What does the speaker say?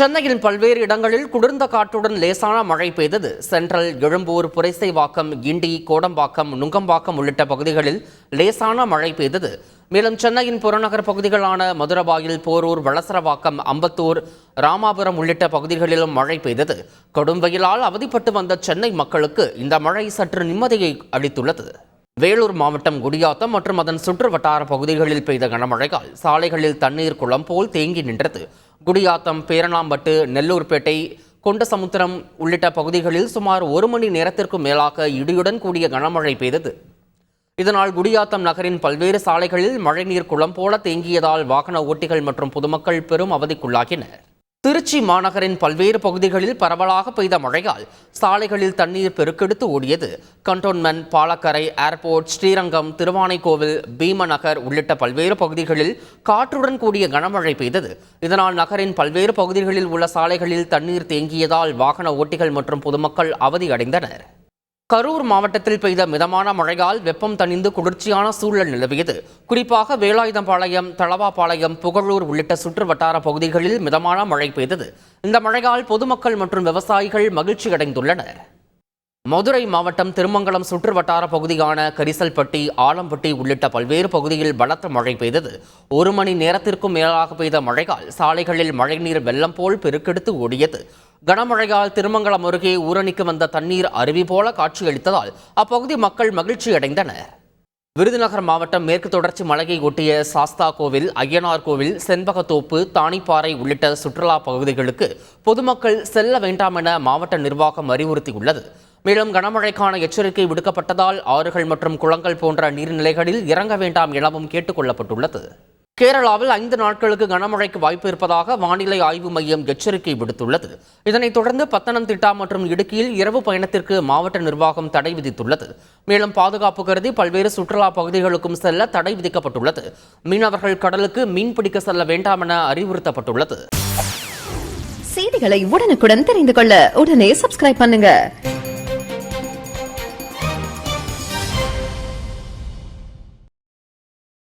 சென்னையின் பல்வேறு இடங்களில் குளிர்ந்த காற்றுடன் லேசான மழை பெய்தது. சென்ட்ரல் எழும்பூர் புரைசைவாக்கம் கிண்டி கோடம்பாக்கம் நுங்கம்பாக்கம் உள்ளிட்ட பகுதிகளில் லேசான மழை பெய்தது. மேலும் சென்னையின் புறநகர் பகுதிகளான மதுரவாயில் போரூர் வளசரவாக்கம் அம்பத்தூர் ராமாபுரம் உள்ளிட்ட பகுதிகளிலும் மழை பெய்தது. கடும் வெயிலால் அவதிப்பட்டு வந்த சென்னை மக்களுக்கு இந்த மழை சற்று நிம்மதியை அளித்துள்ளது. வேலூர் மாவட்டம் குடியாத்தம் மற்றும் அதன் சுற்று வட்டார பகுதிகளில் பெய்த கனமழையால் சாலைகளில் தண்ணீர் குளம் போல் தேங்கி நின்றது. குடியாத்தம் பேரணாம்பட்டு நெல்லூர்பேட்டை கொண்டசமுத்திரம் உள்ளிட்ட பகுதிகளில் சுமார் ஒரு மணி நேரத்திற்கும் மேலாக இடியுடன் கூடிய கனமழை பெய்தது. இதனால் குடியாத்தம் நகரின் பல்வேறு சாலைகளில் மழைநீர் குளம் போல தேங்கியதால் வாகன ஓட்டிகள் மற்றும் பொதுமக்கள் பெரும் அவதிக்குள்ளாகினர். திருச்சி மாநகரின் பல்வேறு பகுதிகளில் பரவலாக பெய்த மழையால் சாலைகளில் தண்ணீர் பெருக்கெடுத்து ஓடியது. கண்டோன்மென்ட் பாலக்கரை ஏர்போர்ட் ஸ்ரீரங்கம் திருவானைக்கோவில் பீமநகர் உள்ளிட்ட பல்வேறு பகுதிகளில் காற்றுடன் கூடிய கனமழை பெய்தது. இதனால் நகரின் பல்வேறு பகுதிகளில் உள்ள சாலைகளில் தண்ணீர் தேங்கியதால் வாகன ஓட்டிகள் மற்றும் பொதுமக்கள் அவதியடைந்தனர் கரூர் மாவட்டத்தில் பெய்த மிதமான மழையால் வெப்பம் தணிந்து குளிர்ச்சியான சூழல் நிலவியது. குறிப்பாக வேலாயுதம்பாளையம் தளவாபாளையம் புகழூர் உள்ளிட்ட சுற்று வட்டார பகுதிகளில் மிதமான மழை பெய்தது. இந்த மழையால் பொதுமக்கள் மற்றும் விவசாயிகள் மகிழ்ச்சி அடைந்துள்ளனர் மதுரை மாவட்டம் திருமங்கலம் சுற்று வட்டார பகுதியான கரிசல்பட்டி ஆலம்பட்டி உள்ளிட்ட பல்வேறு பகுதியில் பலத்த மழை பெய்தது. ஒரு மணி நேரத்திற்கும் மேலாக பெய்த மழையால் சாலைகளில் மழைநீர் வெள்ளம் போல் பெருக்கெடுத்து ஓடியது. கனமழையால் திருமங்கலம் அருகே ஊரணிக்கு வந்த தண்ணீர் அருவி போல காட்சியளித்ததால் அப்பகுதி மக்கள் மகிழ்ச்சி அடைந்தனர். விருதுநகர் மாவட்டம் மேற்கு தொடர்ச்சி மலையை ஒட்டிய சாஸ்தா கோவில் ஐயனார் கோவில் செண்பகத்தோப்பு தானிப்பாறை உள்ளிட்ட சுற்றுலா பகுதிகளுக்கு பொதுமக்கள் செல்ல வேண்டாம் என மாவட்ட நிர்வாகம் அறிவுறுத்தியுள்ளது. மேலும் கனமழைக்கான எச்சரிக்கை விடுக்கப்பட்டதால் ஆறுகள் மற்றும் குளங்கள் போன்ற நீர்நிலைகளில் இறங்க வேண்டாம் எனவும் கேட்டுக் கொள்ளப்பட்டுள்ளது. கேரளாவில் ஐந்து நாட்களுக்கு கனமழைக்கு வாய்ப்பு இருப்பதாக வானிலை ஆய்வு மையம் எச்சரிக்கை விடுத்துள்ளது. இதனைத் தொடர்ந்து பத்தனம்திட்டா மற்றும் இடுக்கியில் இரவு பயணத்திற்கு மாவட்ட நிர்வாகம் தடை விதித்துள்ளது. மேலும் பாதுகாப்பு கருதி பல்வேறு சுற்றுலா பகுதிகளுக்கும் செல்ல தடை விதிக்கப்பட்டுள்ளது. மீனவர்கள் கடலுக்கு மீன் பிடிக்க செல்ல வேண்டாம் என அறிவுறுத்தப்பட்டுள்ளது. செய்திகளை உடனுக்குடன் தெரிந்து கொள்ள உடனே சப்ஸ்கிரைப் பண்ணுங்க.